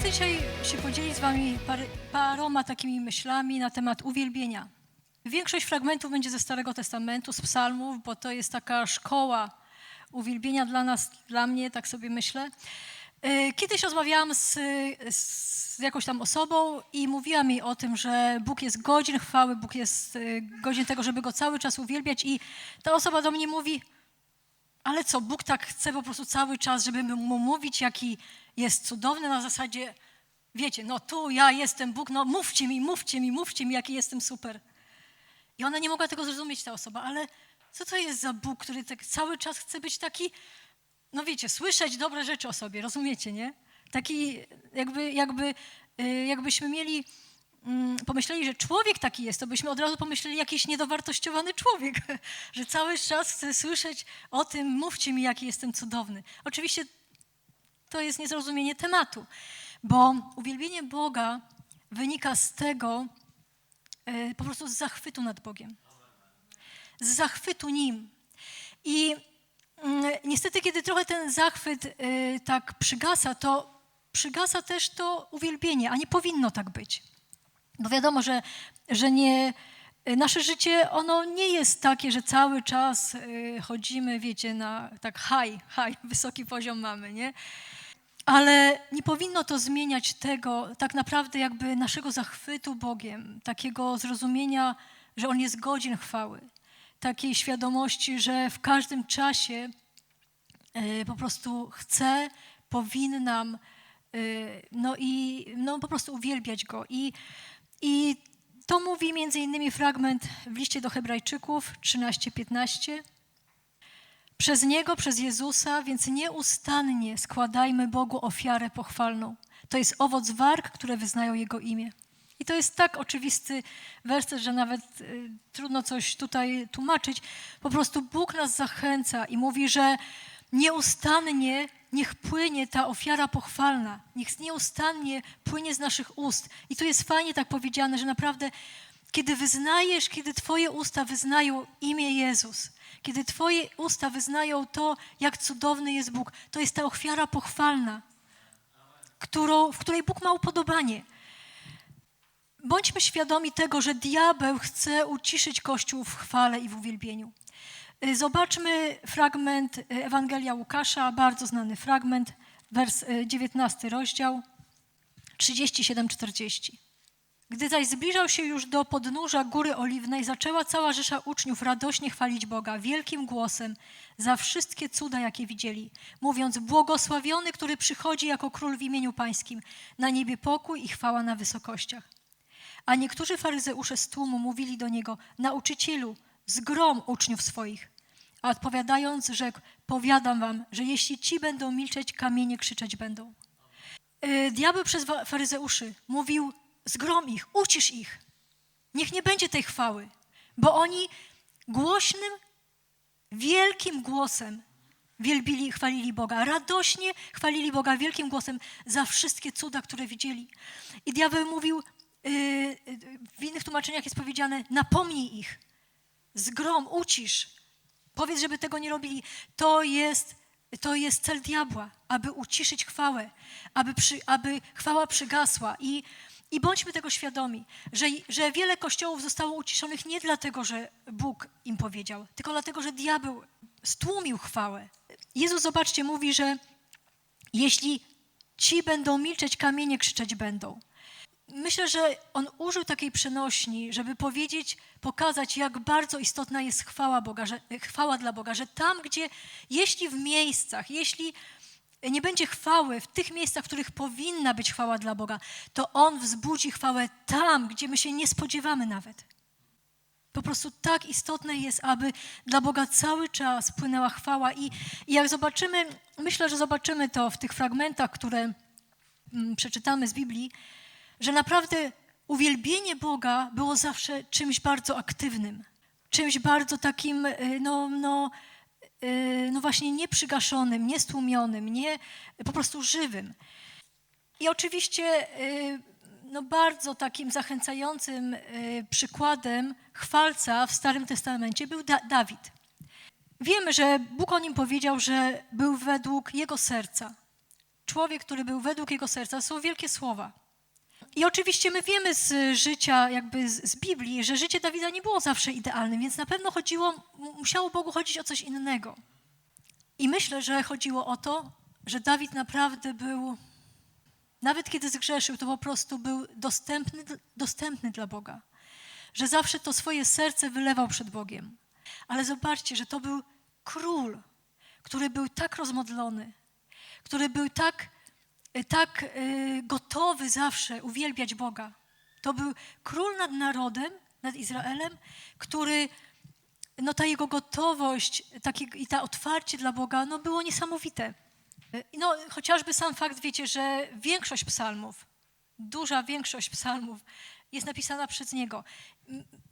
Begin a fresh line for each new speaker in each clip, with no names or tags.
chcę dzisiaj się podzielić z Wami pary, paroma takimi myślami na temat uwielbienia. Większość fragmentów będzie ze Starego Testamentu, z psalmów, bo to jest taka szkoła uwielbienia dla nas, dla mnie, tak sobie myślę. E, Kiedyś rozmawiałam z, z jakąś tam osobą i mówiła mi o tym, że Bóg jest godzien chwały, Bóg jest e, godzien tego, żeby Go cały czas uwielbiać i ta osoba do mnie mówi, ale co, Bóg tak chce po prostu cały czas, żeby mu mówić, jaki jest cudowny na zasadzie, wiecie, no tu ja jestem Bóg, no mówcie mi, mówcie mi, mówcie mi, jaki jestem super. I ona nie mogła tego zrozumieć, ta osoba, ale co to jest za Bóg, który tak cały czas chce być taki, no wiecie, słyszeć dobre rzeczy o sobie, rozumiecie, nie? Taki jakby, jakby, y, jakbyśmy mieli, pomyśleli, że człowiek taki jest, to byśmy od razu pomyśleli jakiś niedowartościowany człowiek, że cały czas chce słyszeć o tym, mówcie mi, jaki jestem cudowny. Oczywiście to jest niezrozumienie tematu, bo uwielbienie Boga wynika z tego, e, po prostu z zachwytu nad Bogiem. Z zachwytu Nim. I mm, niestety, kiedy trochę ten zachwyt e, tak przygasa, to przygasa też to uwielbienie, a nie powinno tak być. Bo wiadomo, że, że nie, nasze życie, ono nie jest takie, że cały czas e, chodzimy, wiecie, na tak high, high, wysoki poziom mamy, nie? Ale nie powinno to zmieniać tego, tak naprawdę jakby naszego zachwytu Bogiem, takiego zrozumienia, że On jest godzien chwały, takiej świadomości, że w każdym czasie e, po prostu chce, powinnam, e, no i no po prostu uwielbiać Go. I, i to mówi między innymi fragment w liście do Hebrajczyków 13-15. Przez Niego, przez Jezusa, więc nieustannie składajmy Bogu ofiarę pochwalną. To jest owoc warg, które wyznają Jego imię. I to jest tak oczywisty werset, że nawet y, trudno coś tutaj tłumaczyć. Po prostu Bóg nas zachęca i mówi, że nieustannie niech płynie ta ofiara pochwalna. Niech nieustannie płynie z naszych ust. I tu jest fajnie tak powiedziane, że naprawdę kiedy wyznajesz, kiedy Twoje usta wyznają imię Jezus, kiedy Twoje usta wyznają to, jak cudowny jest Bóg, to jest ta ofiara pochwalna, którą, w której Bóg ma upodobanie. Bądźmy świadomi tego, że diabeł chce uciszyć Kościół w chwale i w uwielbieniu. Y, Zobaczmy fragment y, Ewangelia Łukasza, bardzo znany fragment, wers y, 19 rozdział, 37-40. Gdy zaś zbliżał się już do podnóża Góry Oliwnej, zaczęła cała rzesza uczniów radośnie chwalić Boga wielkim głosem za wszystkie cuda, jakie widzieli, mówiąc: Błogosławiony, który przychodzi jako król w imieniu Pańskim, na niebie pokój i chwała na wysokościach. A niektórzy faryzeusze z tłumu mówili do niego: Nauczycielu, zgrom uczniów swoich. A odpowiadając, rzekł: Powiadam wam, że jeśli ci będą milczeć, kamienie krzyczeć będą. Yy, Diabeł przez faryzeuszy mówił: Zgrom ich, ucisz ich. Niech nie będzie tej chwały, bo oni głośnym, wielkim głosem wielbili, chwalili Boga. Radośnie chwalili Boga wielkim głosem za wszystkie cuda, które widzieli. I diabeł mówił, yy, yy, w innych tłumaczeniach jest powiedziane, napomnij ich, zgrom, ucisz, powiedz, żeby tego nie robili. To jest, to jest cel diabła, aby uciszyć chwałę, aby, przy, aby chwała przygasła. I, i bądźmy tego świadomi, że, że wiele kościołów zostało uciszonych nie dlatego, że Bóg im powiedział, tylko dlatego, że diabeł stłumił chwałę. Jezus, zobaczcie, mówi, że jeśli ci będą milczeć, kamienie krzyczeć będą. Myślę, że on użył takiej przenośni, żeby powiedzieć, pokazać, jak bardzo istotna jest chwała Boga, że, chwała dla Boga, że tam, gdzie, jeśli w miejscach, jeśli nie będzie chwały w tych miejscach, w których powinna być chwała dla Boga, to On wzbudzi chwałę tam, gdzie my się nie spodziewamy nawet. Po prostu tak istotne jest, aby dla Boga cały czas płynęła chwała. I, i jak zobaczymy, myślę, że zobaczymy to w tych fragmentach, które mm, przeczytamy z Biblii, że naprawdę uwielbienie Boga było zawsze czymś bardzo aktywnym, czymś bardzo takim, y, no, no, y, no właśnie nieprzygaszonym, niestłumionym, nie po prostu żywym. I oczywiście y, no bardzo takim zachęcającym przykładem chwalca w Starym Testamencie był da Dawid. Wiemy, że Bóg o nim powiedział, że był według jego serca człowiek, który był według jego serca. To są wielkie słowa. I oczywiście my wiemy z życia, jakby z, z Biblii, że życie Dawida nie było zawsze idealnym, więc na pewno chodziło, mu- musiało Bogu chodzić o coś innego. I myślę, że chodziło o to, że Dawid naprawdę był, nawet kiedy zgrzeszył, to po prostu był dostępny, dostępny dla Boga. Że zawsze to swoje serce wylewał przed Bogiem. Ale zobaczcie, że to był król, który był tak rozmodlony, który był tak, tak y, gotowy zawsze uwielbiać Boga. To był król nad narodem, nad Izraelem, który, no ta jego gotowość taki, i ta otwarcie dla Boga, no było niesamowite. Y, No chociażby sam fakt, wiecie, że większość psalmów, duża większość psalmów jest napisana przez niego.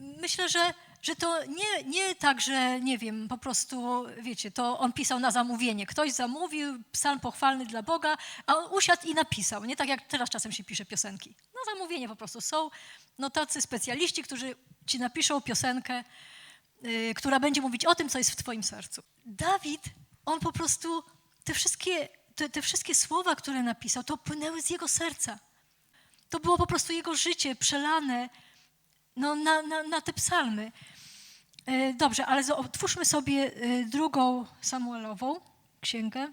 Myślę, że, że to nie, nie tak, że nie wiem, po prostu, wiecie, to on pisał na zamówienie. Ktoś zamówił psalm pochwalny dla Boga, a on usiadł i napisał. Nie tak jak teraz czasem się pisze piosenki. Na zamówienie po prostu są no, tacy specjaliści, którzy ci napiszą piosenkę, y, która będzie mówić o tym, co jest w twoim sercu. Dawid, on po prostu, te wszystkie, te, te wszystkie słowa, które napisał, to płynęły z jego serca. To było po prostu jego życie przelane no, na, na, na te psalmy. E, Dobrze, ale otwórzmy sobie e, drugą Samuelową księgę,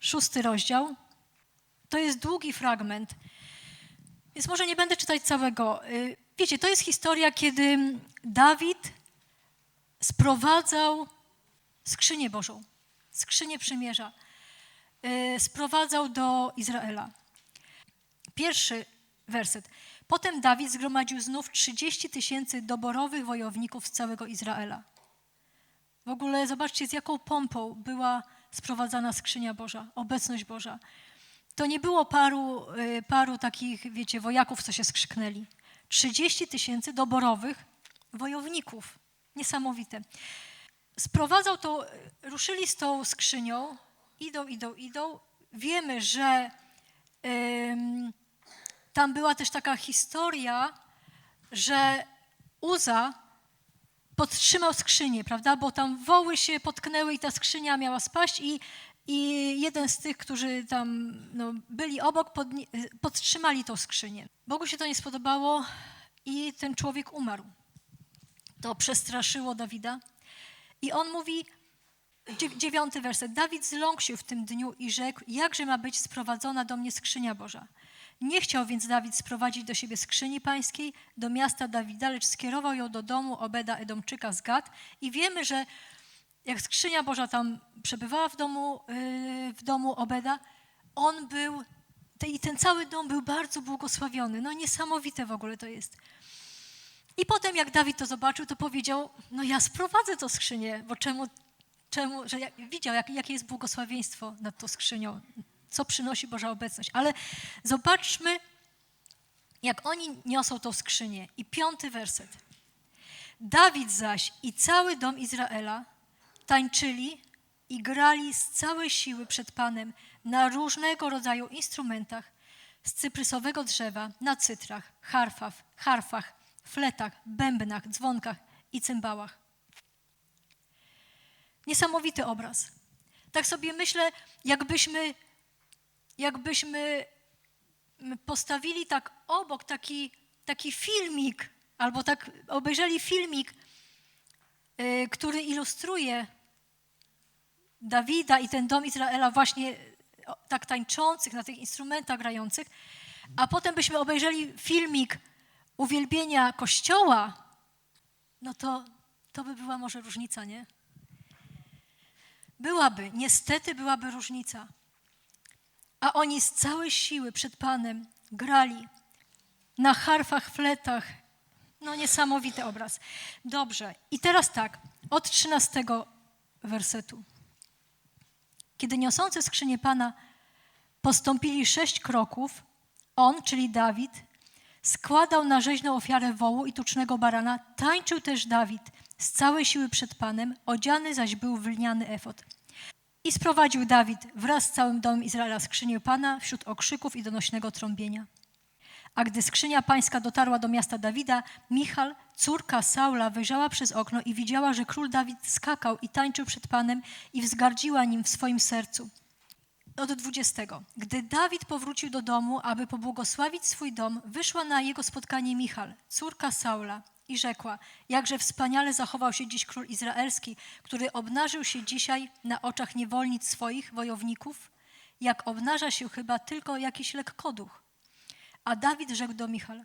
szósty rozdział. To jest długi fragment, więc może nie będę czytać całego. E, Wiecie, to jest historia, kiedy Dawid sprowadzał skrzynię Bożą, skrzynię przymierza, sprowadzał do Izraela. Pierwszy werset. Potem Dawid zgromadził znów 30 tysięcy doborowych wojowników z całego Izraela. W ogóle zobaczcie, z jaką pompą była sprowadzana skrzynia Boża, obecność Boża. To nie było paru, y, paru takich, wiecie, wojaków, co się skrzyknęli. 30 tysięcy doborowych wojowników. Niesamowite. Sprowadzał to, ruszyli z tą skrzynią, idą, idą, idą. Wiemy, że tam była też taka historia, że Uza podtrzymał skrzynię, prawda? Bo tam woły się potknęły i ta skrzynia miała spaść i, i jeden z tych, którzy tam no, byli obok, podni- podtrzymali tą skrzynię. Bogu się to nie spodobało i ten człowiek umarł. To przestraszyło Dawida. I on mówi, dziew- dziewiąty werset. Dawid zląkł się w tym dniu i rzekł, jakże ma być sprowadzona do mnie skrzynia Boża. Nie chciał więc Dawid sprowadzić do siebie skrzyni pańskiej, do miasta Dawida, lecz skierował ją do domu Obeda Edomczyka z Gad. I wiemy, że jak skrzynia Boża tam przebywała w domu, yy, w domu Obeda, on był, i ten cały dom był bardzo błogosławiony. No niesamowite w ogóle to jest. I potem jak Dawid to zobaczył, to powiedział, no ja sprowadzę tą skrzynię, bo czemu, czemu że widział, jak, jakie jest błogosławieństwo nad tą skrzynią, co przynosi Boża obecność. Ale zobaczmy, jak oni niosą tą skrzynię. I piąty werset. Dawid zaś i cały dom Izraela tańczyli i grali z całej siły przed Panem na różnego rodzaju instrumentach z cyprysowego drzewa, na cytrach, harfach, harfach, fletach, bębnach, dzwonkach i cymbałach. Niesamowity obraz. Tak sobie myślę, jakbyśmy, jakbyśmy postawili tak obok taki, taki filmik, albo tak obejrzeli filmik, y, który ilustruje Dawida i ten dom Izraela właśnie tak tańczących, na tych instrumentach grających, a potem byśmy obejrzeli filmik uwielbienia Kościoła, no to, to by była może różnica, nie? Byłaby, niestety byłaby różnica. A oni z całej siły przed Panem grali na harfach, fletach. No niesamowity obraz. Dobrze. I teraz tak, od 13 wersetu. Kiedy niosący skrzynię Pana postąpili sześć kroków, on, czyli Dawid, składał na rzeźną ofiarę wołu i tucznego barana. Tańczył też Dawid z całej siły przed Panem, odziany zaś był w lniany efod. I sprowadził Dawid wraz z całym domem Izraela skrzynię Pana wśród okrzyków i donośnego trąbienia. A gdy skrzynia pańska dotarła do miasta Dawida, Michal, córka Saula, wyjrzała przez okno i widziała, że król Dawid skakał i tańczył przed Panem i wzgardziła nim w swoim sercu. od 20. Gdy Dawid powrócił do domu, aby pobłogosławić swój dom, wyszła na jego spotkanie Michal, córka Saula, i rzekła: Jakże wspaniale zachował się dziś król izraelski, który obnażył się dzisiaj na oczach niewolnic swoich wojowników, jak obnaża się chyba tylko jakiś lekkoduch. A Dawid rzekł do Michal: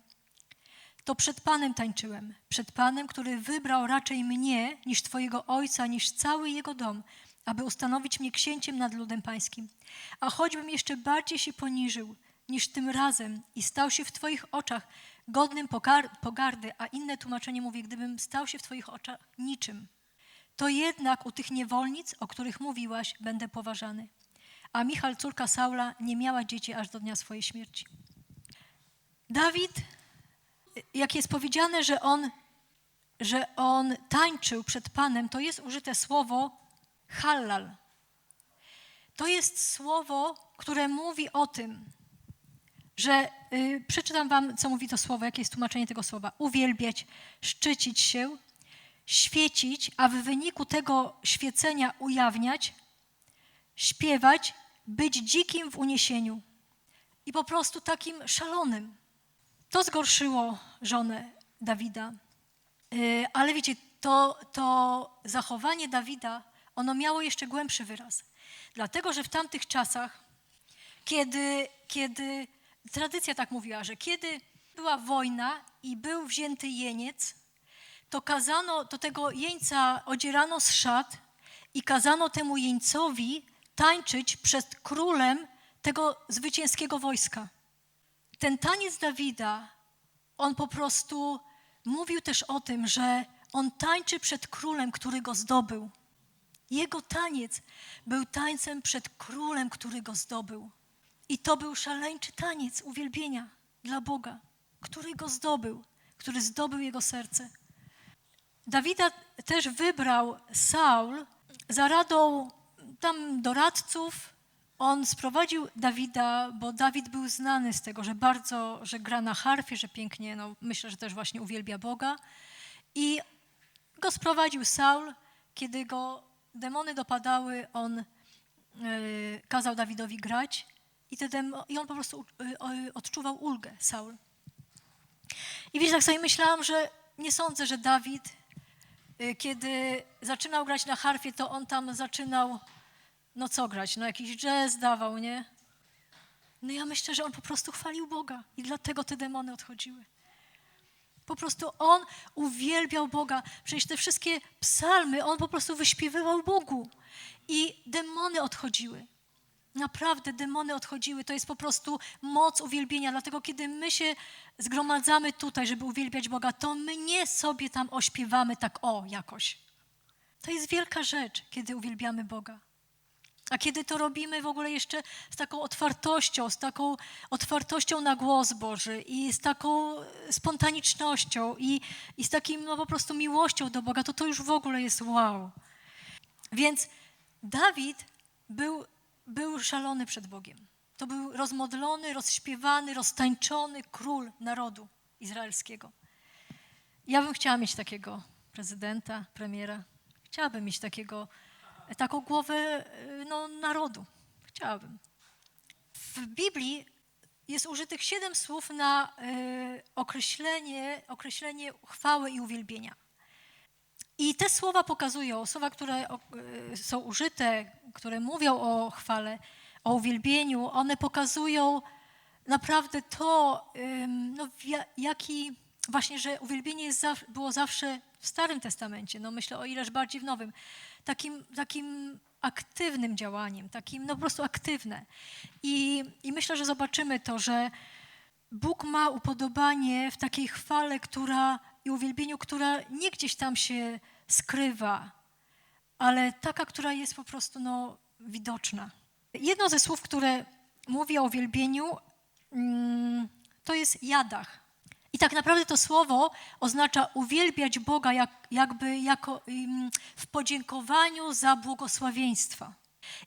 To przed Panem tańczyłem, przed Panem, który wybrał raczej mnie niż Twojego ojca, niż cały jego dom, aby ustanowić mnie księciem nad ludem pańskim. A choćbym jeszcze bardziej się poniżył niż tym razem i stał się w Twoich oczach godnym pogar- pogardy, a inne tłumaczenie mówi, gdybym stał się w Twoich oczach niczym, to jednak u tych niewolnic, o których mówiłaś, będę poważany. A Michal, córka Saula, nie miała dzieci aż do dnia swojej śmierci. Dawid, jak jest powiedziane, że on, że on tańczył przed Panem, to jest użyte słowo hallal. To jest słowo, które mówi o tym, że y, przeczytam wam, co mówi to słowo, jakie jest tłumaczenie tego słowa. Uwielbiać, szczycić się, świecić, a w wyniku tego świecenia ujawniać, śpiewać, być dzikim w uniesieniu i po prostu takim szalonym. To zgorszyło żonę Dawida. Y, ale wiecie, to, to zachowanie Dawida, ono miało jeszcze głębszy wyraz. Dlatego, że w tamtych czasach, kiedy, kiedy tradycja tak mówiła, że kiedy była wojna i był wzięty jeniec, to kazano, do tego jeńca odzierano z szat i kazano temu jeńcowi tańczyć przed królem tego zwycięskiego wojska. Ten taniec Dawida, on po prostu mówił też o tym, że on tańczy przed królem, który go zdobył. Jego taniec był tańcem przed królem, który go zdobył. I to był szaleńczy taniec uwielbienia dla Boga, który go zdobył, który zdobył jego serce. Dawida też wybrał Saul za radą tam doradców. On sprowadził Dawida, bo Dawid był znany z tego, że bardzo, że gra na harfie, że pięknie, no myślę, że też właśnie uwielbia Boga. I go sprowadził Saul, kiedy go demony dopadały, on yy, kazał Dawidowi grać i, te demo, i on po prostu yy, odczuwał ulgę, Saul. I wiesz, tak sobie myślałam, że nie sądzę, że Dawid, yy, kiedy zaczynał grać na harfie, to on tam zaczynał, no co grać, no jakiś jazz dawał, nie? No ja myślę, że on po prostu chwalił Boga i dlatego te demony odchodziły. Po prostu on uwielbiał Boga. Przecież te wszystkie psalmy on po prostu wyśpiewywał Bogu. I demony odchodziły. Naprawdę demony odchodziły. To jest po prostu moc uwielbienia. Dlatego, kiedy my się zgromadzamy tutaj, żeby uwielbiać Boga, to my nie sobie tam ośpiewamy tak o jakoś. To jest wielka rzecz, kiedy uwielbiamy Boga. A kiedy to robimy w ogóle jeszcze z taką otwartością, z taką otwartością na głos Boży i z taką spontanicznością i, i z takim no, po prostu miłością do Boga, to to już w ogóle jest wow. Więc Dawid był, był szalony przed Bogiem. To był rozmodlony, rozśpiewany, roztańczony król narodu izraelskiego. Ja bym chciała mieć takiego prezydenta, premiera. Chciałabym mieć takiego taką głowę no, narodu. Chciałabym. W Biblii jest użytych siedem słów na y, określenie, określenie chwały i uwielbienia. I te słowa pokazują, słowa, które y, są użyte, które mówią o chwale, o uwielbieniu, one pokazują naprawdę to, no, jaki właśnie, że uwielbienie było zawsze w Starym Testamencie, no myślę o ileż bardziej w Nowym takim, takim aktywnym działaniem, takim no po prostu aktywne. I, I myślę, że zobaczymy to, że Bóg ma upodobanie w takiej chwale, która i uwielbieniu, która nie gdzieś tam się skrywa, ale taka, która jest po prostu no, widoczna. Jedno ze słów, które mówi o uwielbieniu, mm, to jest jadach. I tak naprawdę to słowo oznacza uwielbiać Boga jak, jakby jako w podziękowaniu za błogosławieństwa.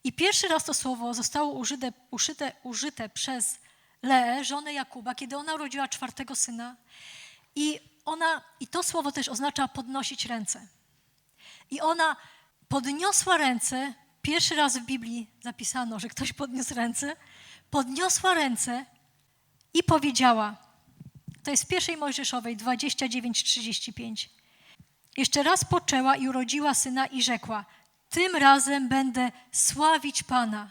I pierwszy raz to słowo zostało użyte, uszyte, użyte przez Leę, żonę Jakuba, kiedy ona urodziła czwartego syna. I, ona, I to słowo też oznacza podnosić ręce. I ona podniosła ręce pierwszy raz w Biblii zapisano, że ktoś podniósł ręce, podniosła ręce i powiedziała, to jest w pierwszej Mojżeszowej 29:35. Jeszcze raz poczęła i urodziła syna i rzekła: Tym razem będę sławić Pana.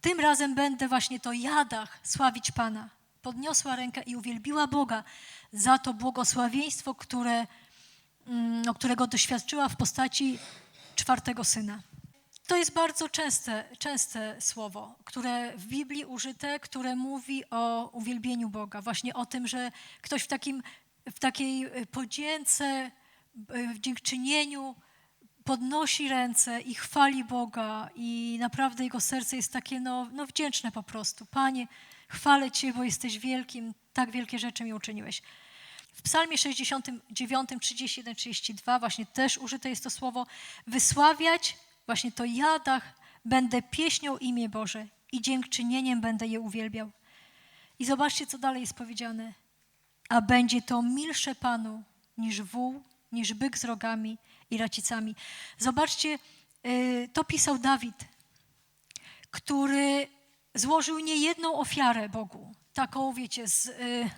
Tym razem będę właśnie to jadach sławić Pana. Podniosła rękę i uwielbiła Boga za to błogosławieństwo, które, mm, którego doświadczyła w postaci czwartego syna. To jest bardzo częste, częste słowo, które w Biblii użyte, które mówi o uwielbieniu Boga, właśnie o tym, że ktoś w, takim, w takiej y, podzięce, y, w dziękczynieniu podnosi ręce i chwali Boga i naprawdę jego serce jest takie no, no wdzięczne po prostu. Panie, chwalę Cię, bo jesteś wielkim, tak wielkie rzeczy mi uczyniłeś. W psalmie 69, 31, 32 właśnie też użyte jest to słowo wysławiać, właśnie to jadach będę pieśnią imię Boże i dziękczynieniem będę je uwielbiał. I zobaczcie, co dalej jest powiedziane. A będzie to milsze Panu niż wół, niż byk z rogami i racicami. Zobaczcie, y, to pisał Dawid, który złożył niejedną ofiarę Bogu, taką, wiecie, z, y,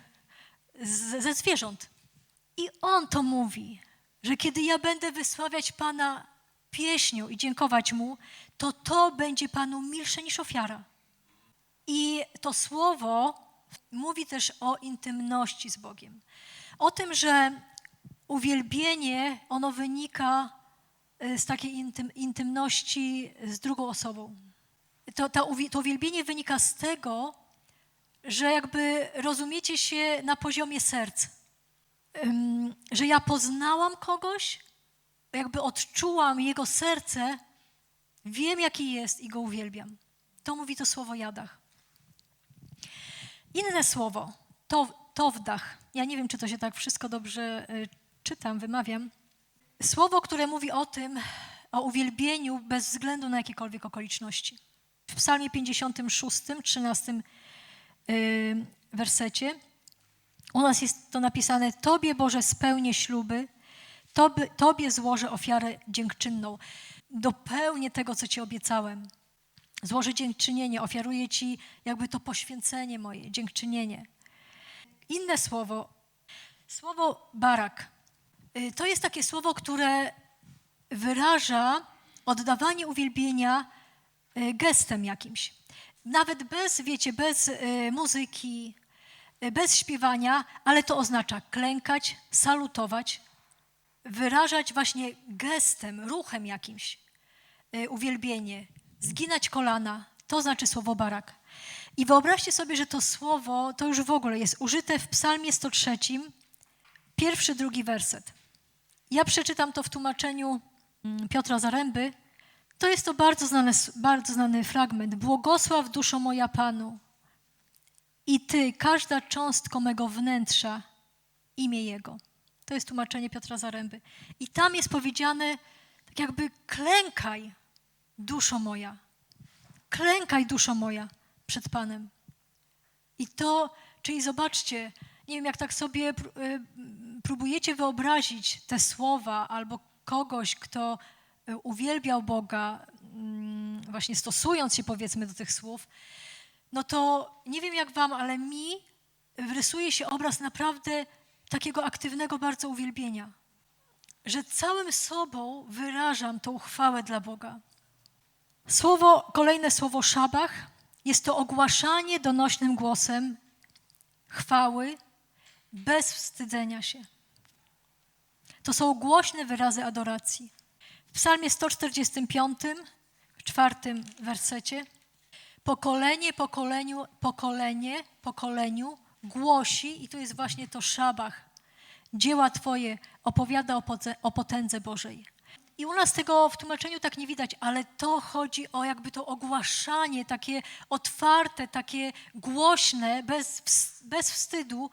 z, ze zwierząt. I on to mówi, że kiedy ja będę wysławiać Pana pieśnią i dziękować Mu, to to będzie Panu milsze niż ofiara. I to słowo mówi też o intymności z Bogiem. O tym, że uwielbienie, ono wynika y, z takiej intym, intymności z drugą osobą. To, to, to uwielbienie wynika z tego, że jakby rozumiecie się na poziomie serc. Że ja poznałam kogoś, jakby odczułam jego serce, wiem jaki jest i go uwielbiam. To mówi to słowo jadach. Inne słowo, to, towdach. Ja nie wiem, czy to się tak wszystko dobrze y, czytam, wymawiam. Słowo, które mówi o tym, o uwielbieniu bez względu na jakiekolwiek okoliczności. W Psalmie 56, 13 yy, wersecie u nas jest to napisane: Tobie, Boże, spełnię śluby, Tobie, tobie złożę ofiarę dziękczynną. Dopełnię tego, co Ci obiecałem. Złożę dziękczynienie, ofiaruję Ci jakby to poświęcenie moje, dziękczynienie. Inne słowo, słowo barak, y, to jest takie słowo, które wyraża oddawanie uwielbienia y, gestem jakimś. Nawet bez, wiecie, bez y, muzyki, bez śpiewania, ale to oznacza klękać, salutować, wyrażać właśnie gestem, ruchem jakimś uwielbienie, zginać kolana, to znaczy słowo barak. I wyobraźcie sobie, że to słowo to już w ogóle jest użyte w Psalmie 103, pierwszy, drugi werset. Ja przeczytam to w tłumaczeniu mm, Piotra Zaręby. To jest to bardzo znany, bardzo znany fragment. Błogosław duszo moja Panu i Ty, każda cząstka mego wnętrza, imię Jego. To jest tłumaczenie Piotra Zaręby. I tam jest powiedziane, tak jakby klękaj, duszo moja. Klękaj, duszo moja, przed Panem. I to, czyli zobaczcie, nie wiem, jak tak sobie y, próbujecie wyobrazić te słowa albo kogoś, kto uwielbiał Boga, mm, właśnie stosując się powiedzmy do tych słów, no to nie wiem jak wam, ale mi rysuje się obraz naprawdę takiego aktywnego bardzo uwielbienia, że całym sobą wyrażam tą chwałę dla Boga. Słowo, kolejne słowo szabach jest to ogłaszanie donośnym głosem chwały bez wstydzenia się. To są głośne wyrazy adoracji. Psalmie 145, w czwartym wersecie, pokolenie, pokoleniu, pokolenie, pokoleniu głosi, i to jest właśnie to szabach, dzieła Twoje opowiada o potędze Bożej. I u nas tego w tłumaczeniu tak nie widać, ale to chodzi o jakby to ogłaszanie, takie otwarte, takie głośne, bez, bez wstydu,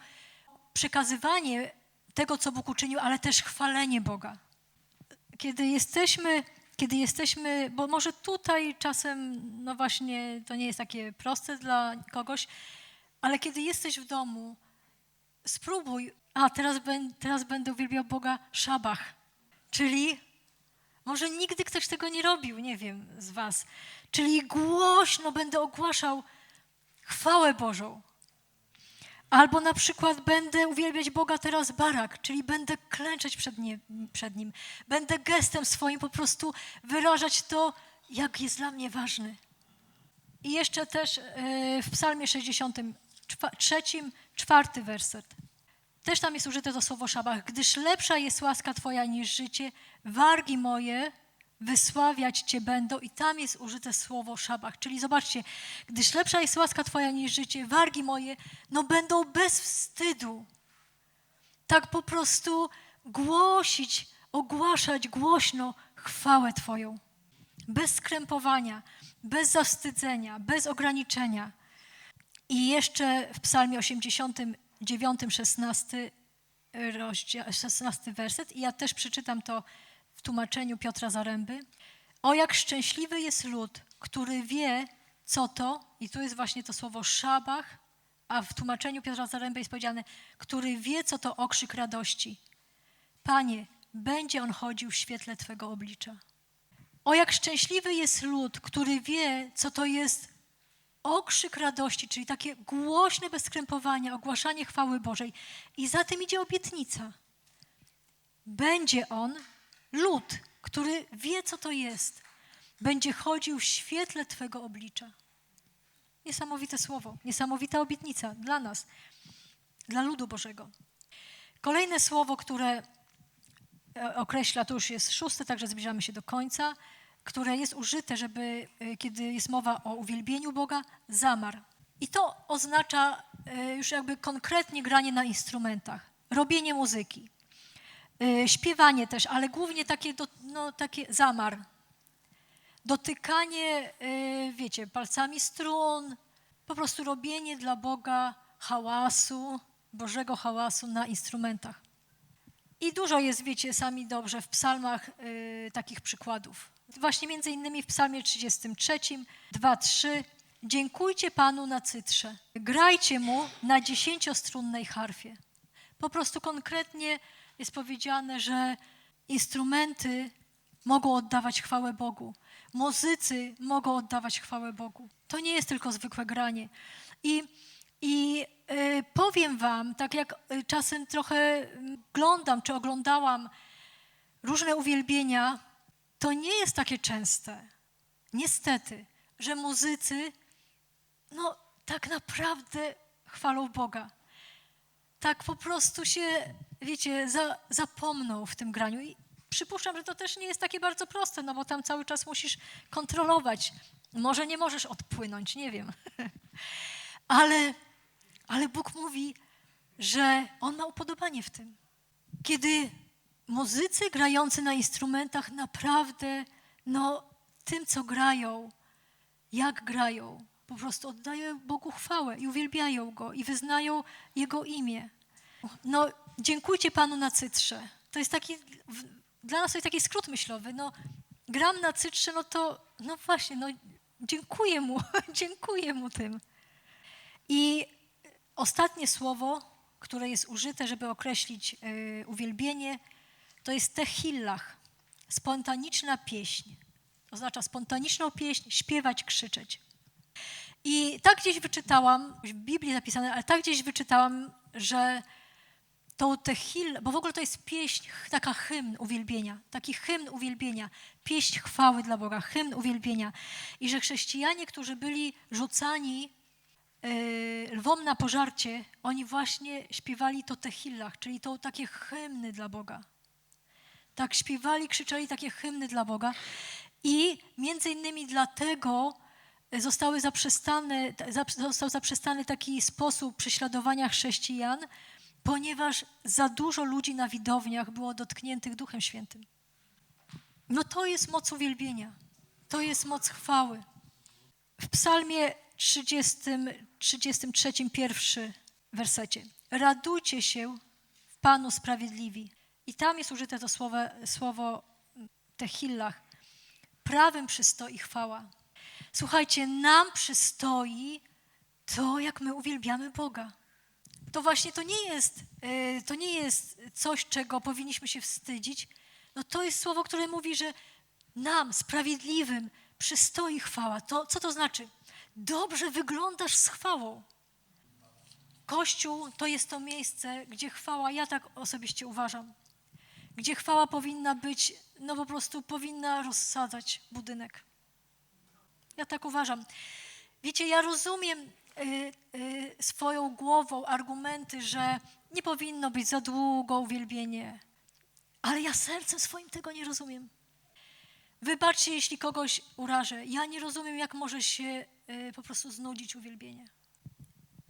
przekazywanie tego, co Bóg uczynił, ale też chwalenie Boga. Kiedy jesteśmy, kiedy jesteśmy, bo może tutaj czasem, no właśnie, to nie jest takie proste dla kogoś, ale kiedy jesteś w domu, spróbuj, a teraz, ben, teraz będę uwielbiał Boga szabach, czyli Może nigdy ktoś tego nie robił, nie wiem, z Was. Czyli głośno będę ogłaszał chwałę Bożą. Albo na przykład będę uwielbiać Boga teraz barak, czyli będę klęczeć przed, nie, przed Nim. Będę gestem swoim po prostu wyrażać to, jak jest dla mnie ważny. I jeszcze też yy, w psalmie 63, czwarty werset. Też tam jest użyte to słowo szabach. Gdyż lepsza jest łaska Twoja niż życie, wargi moje wysławiać Cię będą. I tam jest użyte słowo szabach. Czyli zobaczcie, gdyż lepsza jest łaska Twoja niż życie, wargi moje, no będą bez wstydu. Tak po prostu głosić, ogłaszać głośno chwałę Twoją. Bez skrępowania, bez zawstydzenia, bez ograniczenia. I jeszcze w psalmie 89, 16, rozdział, 16 werset, i ja też przeczytam to tłumaczeniu Piotra Zaręby. O jak szczęśliwy jest lud, który wie, co to, i tu jest właśnie to słowo szabach, a w tłumaczeniu Piotra Zaręby jest powiedziane, który wie, co to okrzyk radości. Panie, będzie on chodził w świetle Twego oblicza. O jak szczęśliwy jest lud, który wie, co to jest okrzyk radości, czyli takie głośne bez skrępowania, ogłaszanie chwały Bożej. I za tym idzie obietnica. Będzie on lud, który wie, co to jest. Będzie chodził w świetle Twego oblicza. Niesamowite słowo, niesamowita obietnica dla nas, dla ludu Bożego. Kolejne słowo, które e, określa, to już jest szóste, także zbliżamy się do końca, które jest użyte, żeby, e, kiedy jest mowa o uwielbieniu Boga, zamar. I to oznacza e, już jakby konkretnie granie na instrumentach, robienie muzyki, śpiewanie też, ale głównie takie, no, takie zamar. Dotykanie, wiecie, palcami strun, po prostu robienie dla Boga hałasu, Bożego hałasu na instrumentach. I dużo jest, wiecie, sami dobrze w psalmach y, takich przykładów. Właśnie między innymi w psalmie 33, 2-3. Dziękujcie Panu na cytrze, grajcie Mu na dziesięciostrunnej harfie. Po prostu konkretnie jest powiedziane, że instrumenty mogą oddawać chwałę Bogu. Muzycy mogą oddawać chwałę Bogu. To nie jest tylko zwykłe granie. I i y, powiem Wam, tak jak y, czasem trochę oglądam czy oglądałam różne uwielbienia, to nie jest takie częste, niestety, że muzycy, no tak naprawdę chwalą Boga. Tak po prostu się, wiecie, za, zapomną w tym graniu. I przypuszczam, że to też nie jest takie bardzo proste, no bo tam cały czas musisz kontrolować. Może nie możesz odpłynąć, nie wiem. Ale ale Bóg mówi, że On ma upodobanie w tym. Kiedy muzycy grający na instrumentach naprawdę, no, tym, co grają, jak grają, po prostu oddają Bogu chwałę i uwielbiają Go i wyznają Jego imię. No, dziękujcie Panu na cytrze. To jest taki, dla nas to jest taki skrót myślowy. No, gram na cytrze, no to, no właśnie, no, dziękuję Mu, dziękuję Mu tym. I Ostatnie słowo, które jest użyte, żeby określić y, uwielbienie, to jest tehillach, spontaniczna pieśń. Oznacza spontaniczną pieśń, śpiewać, krzyczeć. I tak gdzieś wyczytałam, w Biblii napisane, ale tak gdzieś wyczytałam, że to tehil, bo w ogóle to jest pieśń, taka hymn uwielbienia, taki hymn uwielbienia, pieśń chwały dla Boga, hymn uwielbienia. I że chrześcijanie, którzy byli rzucani Y, lwom na pożarcie, oni właśnie śpiewali to tehillach, czyli to takie hymny dla Boga. Tak śpiewali, krzyczeli takie hymny dla Boga i między innymi dlatego zostały zaprzestane, został zaprzestany taki sposób prześladowania chrześcijan, ponieważ za dużo ludzi na widowniach było dotkniętych Duchem Świętym. No to jest moc uwielbienia, to jest moc chwały. W psalmie 30, 33 pierwszy wersecie. Radujcie się w Panu sprawiedliwi. I tam jest użyte to słowo, słowo tehillach. Prawem przystoi chwała. Słuchajcie, nam przystoi to, jak my uwielbiamy Boga. To właśnie to nie jest, e, to nie jest coś, czego powinniśmy się wstydzić. No to jest słowo, które mówi, że nam, sprawiedliwym, przystoi chwała. To, co to znaczy? Dobrze wyglądasz z chwałą. Kościół to jest to miejsce, gdzie chwała, ja tak osobiście uważam, gdzie chwała powinna być, no po prostu powinna rozsadzać budynek. Ja tak uważam. Wiecie, ja rozumiem swoją głową argumenty, że nie powinno być za długo uwielbienie, ale ja sercem swoim tego nie rozumiem. Wybaczcie, jeśli kogoś urażę. Ja nie rozumiem, jak może się y, po prostu znudzić uwielbienie.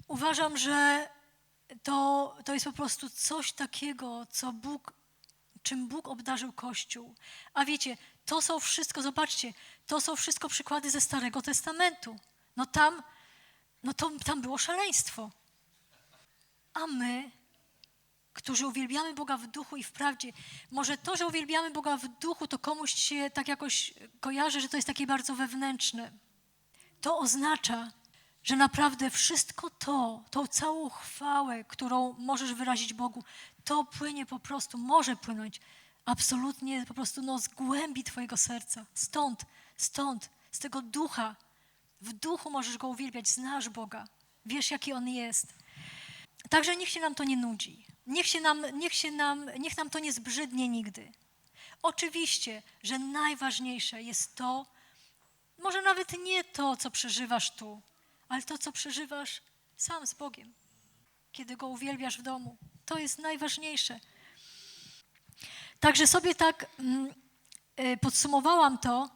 Uważam, że to, to jest po prostu coś takiego, co Bóg, czym Bóg obdarzył Kościół. A wiecie, to są wszystko, zobaczcie, to są wszystko przykłady ze Starego Testamentu. No tam, no to, tam było szaleństwo. A my, którzy uwielbiamy Boga w duchu i w prawdzie, może to, że uwielbiamy Boga w duchu, to komuś się tak jakoś kojarzy, że to jest takie bardzo wewnętrzne. To oznacza, że naprawdę wszystko to, tą całą chwałę, którą możesz wyrazić Bogu, to płynie po prostu, może płynąć absolutnie po prostu no, z głębi Twojego serca. Stąd, stąd, z tego ducha. W duchu możesz Go uwielbiać, znasz Boga, wiesz jaki On jest. Także niech się nam to nie nudzi. Niech, się nam, niech, się nam, niech nam to nie zbrzydnie nigdy. Oczywiście, że najważniejsze jest to, może nawet nie to, co przeżywasz tu, ale to, co przeżywasz sam z Bogiem, kiedy Go uwielbiasz w domu. To jest najważniejsze. Także sobie tak mm, y, podsumowałam to,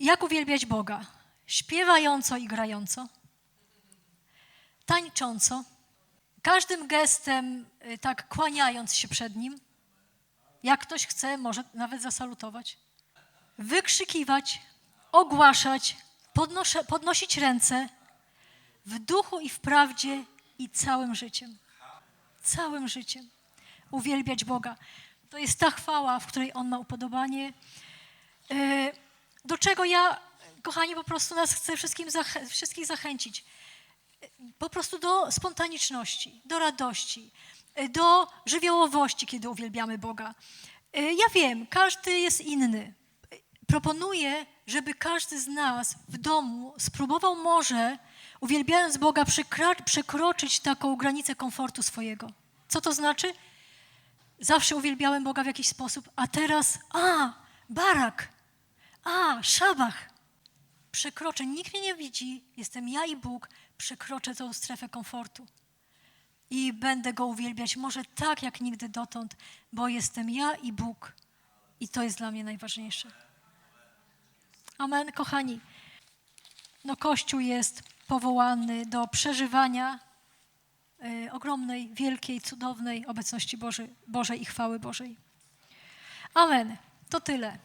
jak uwielbiać Boga. Śpiewająco i grająco, tańcząco, każdym gestem y, tak kłaniając się przed Nim. Jak ktoś chce, może nawet zasalutować. Wykrzykiwać, ogłaszać, podnoszę, podnosić ręce w duchu i w prawdzie i całym życiem. Całym życiem. Uwielbiać Boga. To jest ta chwała, w której On ma upodobanie. Yy, Do czego ja, kochani, po prostu nas chcę wszystkim zachę- wszystkich zachęcić. Po prostu do spontaniczności, do radości, do żywiołowości, kiedy uwielbiamy Boga. Yy, Ja wiem, każdy jest inny. Proponuję, żeby każdy z nas w domu spróbował może, uwielbiając Boga, przekroczyć taką granicę komfortu swojego. Co to znaczy? Zawsze uwielbiałem Boga w jakiś sposób, a teraz, a, barak, a, szabach. Przekroczę, nikt mnie nie widzi, jestem ja i Bóg, przekroczę tą strefę komfortu. I będę Go uwielbiać, może tak jak nigdy dotąd, bo jestem ja i Bóg. I to jest dla mnie najważniejsze. Amen, kochani. No, Kościół jest powołany do przeżywania y, ogromnej, wielkiej, cudownej obecności Bożej, Bożej i chwały Bożej. Amen. To tyle.